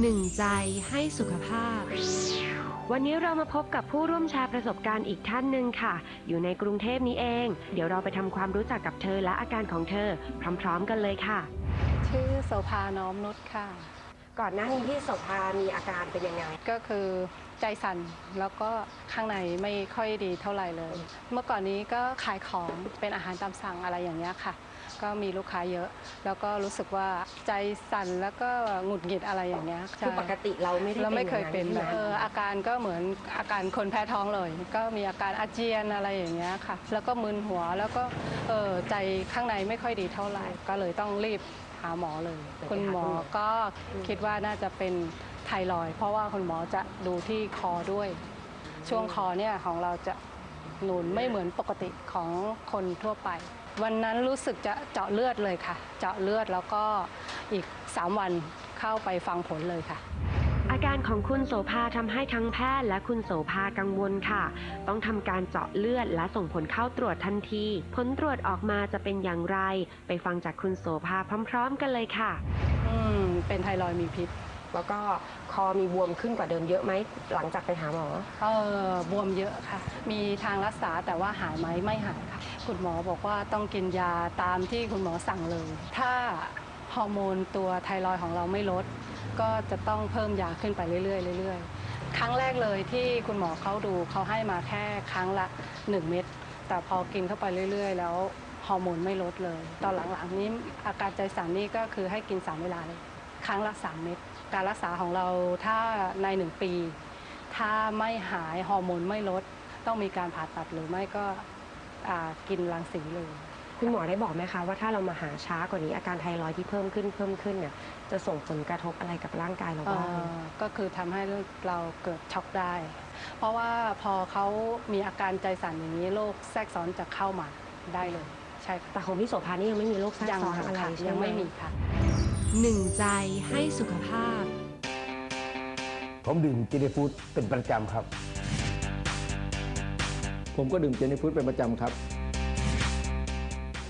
หนึ่งใจให้สุขภาพ วันนี้เรามาพบกับผู้ร่วมแชร์ประสบการณ์อีกท่านหนึ่งค่ะ อยู่ในกรุงเทพนี้เอง เดี๋ยวเราไปทำความรู้จักกับเธอและอาการของเธอ พร้อมๆกันเลยค่ะ ชื่อโสภาน้อมนุชค่ะ ก่อนหน้านี้ที่โสภามีอาการเป็นยังไง ก็คือใจสั่นแล้วก็ข้างในไม่ค่อยดีเท่าไหร่เลย เมื่อก่อนนี้ก็ขายของเป็นอาหารตามสั่งอะไรอย่างเงี้ยค่ะ ก็มีลูกค้าเยอะ แล้วก็รู้สึกว่าใจสั่นแล้วก็หงุดหงิดอะไรอย่างเงี้ยคือปกติเราไม่ได้เราไม่เคยเป็นอางแบบใช่ไหมเอออาการก็เหมือนอาการคนแพ้ท้องเลย ก็มีอาการอาเจียนอะไรอย่างเงี้ยค่ะ แล้วก็มึนหัวแล้วก็เออใจข้างในไม่ค่อยดีเท่าไหร่ ก็เลยต้องรีบหาหมอเลย คุณหมอก็คิดว่าน่าจะเป็นไทรอยด์เพราะว่าคุณหมอจะดูที่คอด้วย ช่วงคอเนี่ยของเราจะหนุนไม่เหมือนปกติของคนทั่วไป วันนั้นรู้สึกจะเจาะเลือดเลยค่ะ เจาะเลือดแล้วก็อีก 3 วันเข้าไปฟังผลเลยค่ะ อาการของคุณโสภาทำให้ทั้งแพทย์และคุณโสภากังวลค่ะ ต้องทำการเจาะเลือดและส่งผลเข้าตรวจทันที ผลตรวจออกมาจะเป็นอย่างไร ไปฟังจากคุณโสภาพร้อม ๆ กันเลยค่ะ อืม เป็นไทรอยด์มีพิษ แล้วก็คอมีบวมขึ้นกว่าเดิมเยอะไหมหลังจากไปหาหมอ เออบวมเยอะค่ะ มีทางรักษาแต่ว่าหายไหมไม่หายค่ะ คุณหมอบอกว่าต้องกินยาตามที่คุณหมอสั่งเลย ถ้าฮอร์โมนตัวไทรอยของเราไม่ลด ก็จะต้องเพิ่มยาขึ้นไปเรื่อยๆเรื่อยๆ ครั้งแรกเลยที่คุณหมอเขาดูเขาให้มาแค่ครั้งละ 1 เม็ดแต่พอกินเข้าไปเรื่อย ๆ แล้วฮอร์โมนไม่ลดเลย ตอนหลังๆนี้อาการใจสั่นนี่ก็คือให้กิน 3 เวลาเลย ครั้งละ 3 เม็ดการรักษาของเราถ้าใน 1 ปี ถ้าไม่หายฮอร์โมนไม่ลด ต้องมีการผ่าตัดหรือไม่ก็ อ่ากินรังสีเลย คุณหมอได้บอกไหมคะว่าถ้าเรามาหาช้ากว่านี้อาการไทรอยด์ที่เพิ่มขึ้นเพิ่มขึ้นเนี่ยจะส่งผลกระทบอะไรกับร่างกายเราเอ่บ้าง อก็คือทำให้เราเกิดช็อกได้ เพราะว่าพอเขามีอาการใจสั่นอย่างนี้โรคแทรกซ้อนจะเข้ามาได้เลย ใช่ค่ะแต่ของพี่โสภานี่ยังไม่มีโรคแทรกยังซ้อนอะไรค่ะใช่ไหมยังไม่มีค่ะ หนึ่งใจให้สุขภาพ ผมดื่มเจนีฟูดเป็นประจำครับ ผมก็ดื่มเจนี่ฟูดเป็นประจำครับ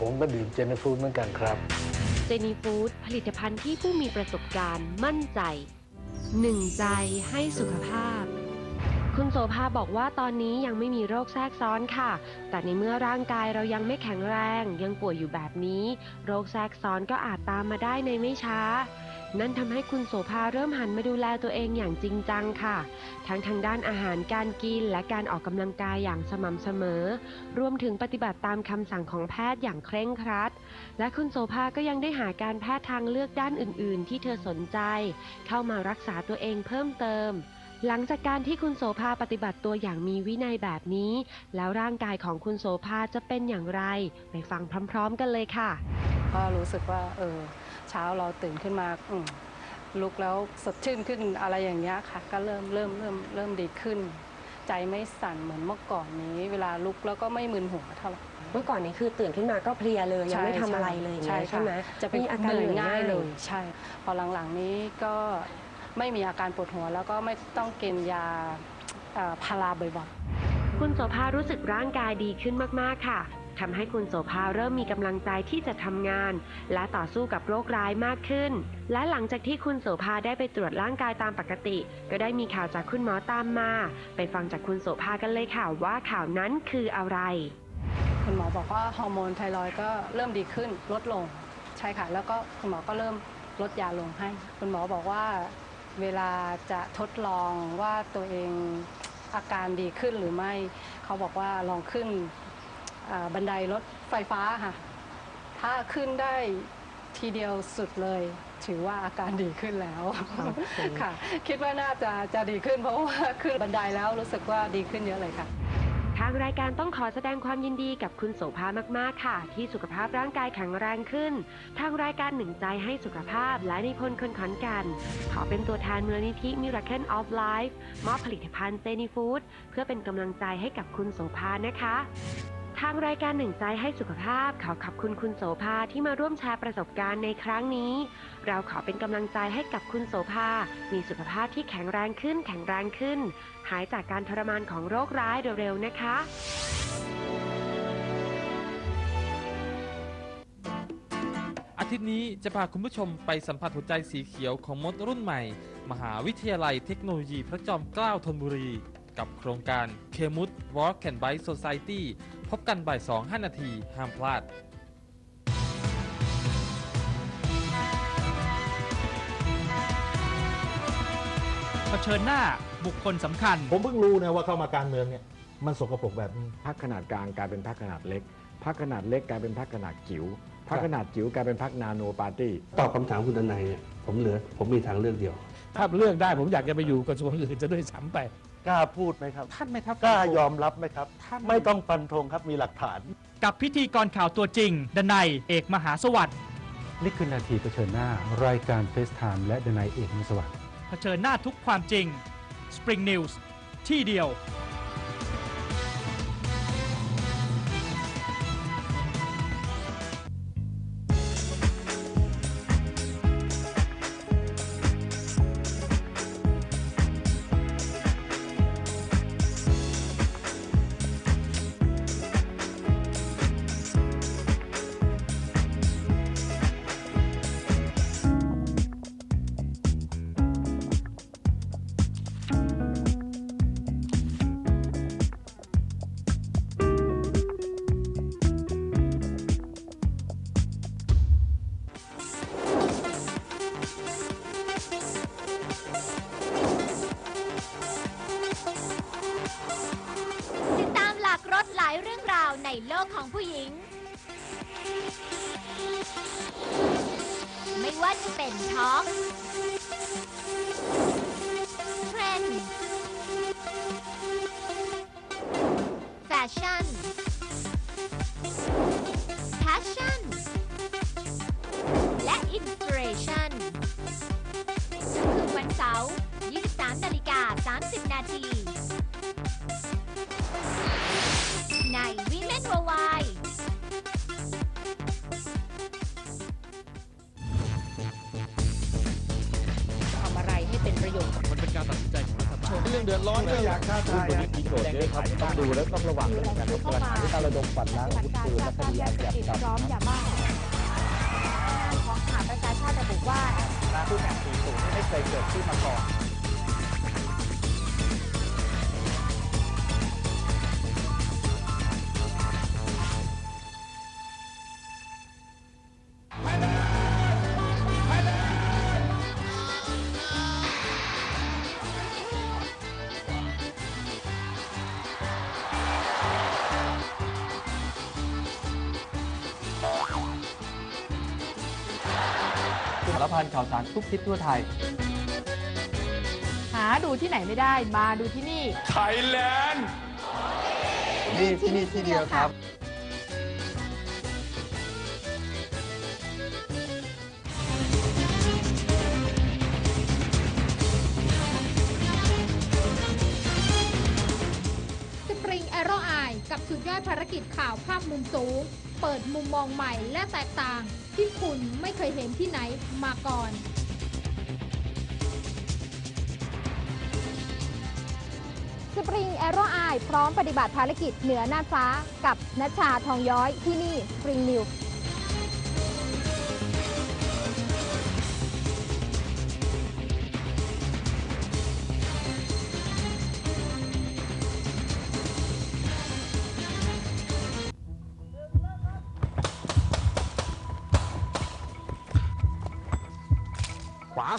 ผมก็ดื่มเจนฟูดเหมือนกันครับ เจนี่ฟู้ดผลิตภัณฑ์ที่ผู้มีประสบการณ์มั่นใจหนึ่งใจให้สุขภาพ คุณโสภาบอกว่าตอนนี้ยังไม่มีโรคแทรกซ้อนค่ะ แต่ในเมื่อร่างกายเรายังไม่แข็งแรง ยังป่วยอยู่แบบนี้ โรคแทรกซ้อนก็อาจตามมาได้ในไม่ช้า นั่นทำให้คุณโสภาเริ่มหันมาดูแลตัวเองอย่างจริงจังค่ะ ทั้งทางด้านอาหารการกินและการออกกำลังกายอย่างสม่ำเสมอ รวมถึงปฏิบัติตามคำสั่งของแพทย์อย่างเคร่งครัด และคุณโสภาก็ยังได้หาการแพทย์ทางเลือกด้านอื่น ๆ ที่เธอสนใจ เข้ามารักษาตัวเองเพิ่มเติมหลังจากการที่คุณโสภาปฏิบัติตัวอย่างมีวินัยแบบนี้ แล้วร่างกายของคุณโสภาจะเป็นอย่างไร ไปฟังพร้อม ๆ กันเลยค่ะ ก็รู้สึกว่า เออ เช้าเราตื่นขึ้นมาอืมลุกแล้วสดชื่นขึ้นอะไรอย่างเงี้ยค่ะ ก็เริ่มเริ่มเริ่มเริ่มดีขึ้น ใจไม่สั่นเหมือนเมื่อก่อนนี้ เวลาลุกแล้วก็ไม่มึนหัวเท่าไหร่เมื่อก่อนนี้คือตื่นขึ้นมาก็เพลียเลยยังไม่ทำอะไรเลยอย่างเงี้ยใช่ไหมจะเป็นมีอาการเหนื่อยเหนื่อยง่ายง่ายเลยใช่ พอหลังๆนี้ก็ไม่มีอาการปวดหัว แล้วก็ไม่ต้องกินยาเอ่อพาราบ่อยๆคุณโสภารู้สึกร่างกายดีขึ้นมากๆค่ะ ทำให้คุณโสภาเริ่มมีกำลังใจที่จะทำงาน และต่อสู้กับโรคร้ายมากขึ้น และหลังจากที่คุณโสภาได้ไปตรวจร่างกายตามปกติ ก็ได้มีข่าวจากคุณหมอตามมา ไปฟังจากคุณโสภากันเลยค่ะว่าข่าวนั้นคืออะไร คุณหมอบอกว่าฮอร์โมนไทรอยก็เริ่มดีขึ้นลดลงใช่ค่ะ แล้วก็คุณหมอก็เริ่มลดยาลงให้ คุณหมอบอกว่าเวลาจะทดลองว่าตัวเองอาการดีขึ้นหรือไม่ เขาบอกว่าลองขึ้น บันไดรถไฟฟ้าค่ะ ถ้าขึ้นได้ทีเดียวสุดเลย ถือว่าอาการดีขึ้นแล้วค่ะ คิดว่าน่าจะจะดีขึ้นเพราะว่าขึ้นบันไดแล้วรู้สึกว่าดีขึ้นเยอะเลยค่ะ ทางรายการต้องขอแสดงความยินดีกับคุณโสภามาก ๆ ค่ะ ที่สุขภาพร่างกายแข็งแรงขึ้น ทางรายการหนึ่งใจให้สุขภาพและนิพนธ์คนขอนแกัน ขอเป็นตัวแทนมูลนิธิ Miracle of Life มอบผลิตภัณฑ์เจนี่ฟู้ดเพื่อเป็นกำลังใจให้กับคุณโสภานะคะ ทางรายการหนึ่งใจให้สุขภาพขอขอบคุณคุณโสภาที่มาร่วมแชร์ประสบการณ์ในครั้งนี้ เราขอเป็นกำลังใจให้กับคุณโสภา มีสุขภาพที่แข็งแรงขึ้นแข็งแรงขึ้น หายจากการทรมานของโรคร้ายเร็วๆนะคะอาทิตย์นี้จะพาคุณผู้ชมไปสัมผัสหัวใจสีเขียวของมดรุ่นใหม่ มหาวิทยาลัยเทคโนโลยีพระจอมเกล้าธนบุรี กับโครงการเคมุด Walk and Bike Society พบกันบ่าย2 5นาที ห้ามพลาดเผชิญหน้าบุคคลสำคัญ ผมเพิ่งรู้นะว่าเข้ามาการเมืองเนี่ยมันสกปรกแบบนี้ พักขนาดกลางกลายเป็นพักขนาดเล็ก พักขนาดเล็กกลายเป็นพักขนาดจิ๋ว พักขนาดจิ๋วกลายเป็นพักนาโนปาร์ตี้ ตอบคำถามคุณทนายเนี่ยผมเหลือ ผมมีทางเลือกเดียว ถ้าเลือกได้ผมอยากจะไปอยู่กระทรวงอื่นจะด้วยซ้ำไป กล้าพูดไหมครับ ท่านไม่ทับกล้ายอมรับไหมครับ ท่านไม่ต้องฟันธงครับมีหลักฐาน กับพิธีกรข่าวตัวจริง ดนัยเอกมหาสวัสดิ์นี่คือนาทีเผชิญหน้า รายการเฟสไทม์และดนายเอกมสวัสดิ์เผชิญหน้าทุกความจริง Spring News ที่เดียว โลกของผู้หญิง ไม่ว่าจะเป็นท็อกเทรนด์แฟชั่น เรื่องเดือดร้อนเรื่องอยากฆ่าตายมีโจทย์เยอะครับต้องดูแล้วต้องระวังเรื่องการประหาที่การระดมฝันล้างอาวุธปืนและคดีอาชญากรรมพร้อมอย่าบ้าของหาประชาชาติระบุว่าผู้แข่งสีสูงไม่เคยเกิดขึ้นมาก่อน พันข่าวสารทุกทิศทั่วไทย หาดูที่ไหนไม่ได้มาดูที่นี่ ไทยแลนด์ นี่ที่นี่ที่เดียวครับ กับสุดยอดภารกิจข่าวภาพมุมสูง เปิดมุมมองใหม่และแตกต่าง ที่คุณไม่เคยเห็นที่ไหนมาก่อนสปริงแอโรไอพร้อมปฏิบัติภารกิจเหนือน่านฟ้ากับนัชชาทองย้อยที่นี่สปริงนิว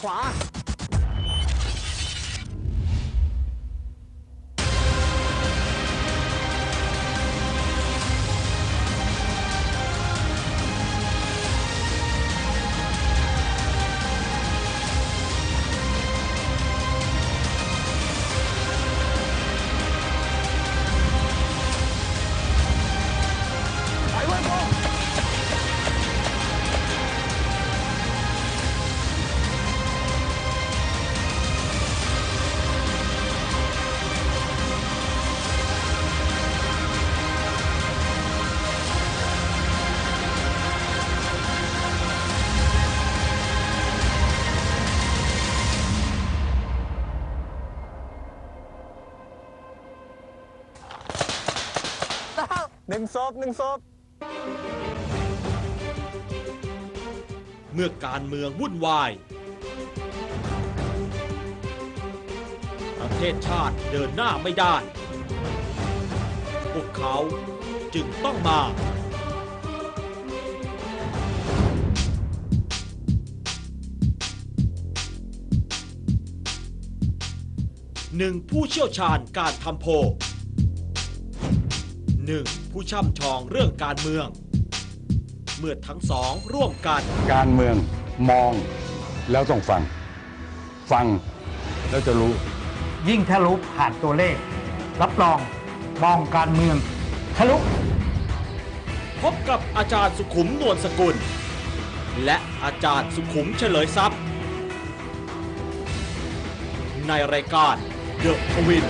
ขว หนึ่งศพหนึ่งศพเมื่อการเมืองวุ่นวาย ประเทศชาติเดินหน้าไม่ได้ พวกเขาจึงต้องมา หนึ่งผู้เชี่ยวชาญการทำโพล หนึ่งผู้ช่ำชองเรื่องการเมือง เมื่อทั้งสองร่วมกัน การเมืองมองแล้วต้องฟัง ฟังแล้วจะรู้ ยิ่งทะลุผ่านตัวเลข รับรองมองการเมืองทะลุพบกับอาจารย์สุขุมนวลสกุล และอาจารย์สุขุมเฉลยทรัพย์ ในรายการเดอะทวิน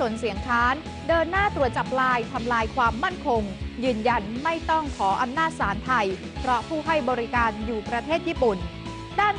สนเสียงค้าน เดินหน้าตรวจจับลายทำลายความมั่นคง ยืนยันไม่ต้องขออำนาจศาลไทย เพราะผู้ให้บริการอยู่ประเทศญี่ปุ่น ด้าน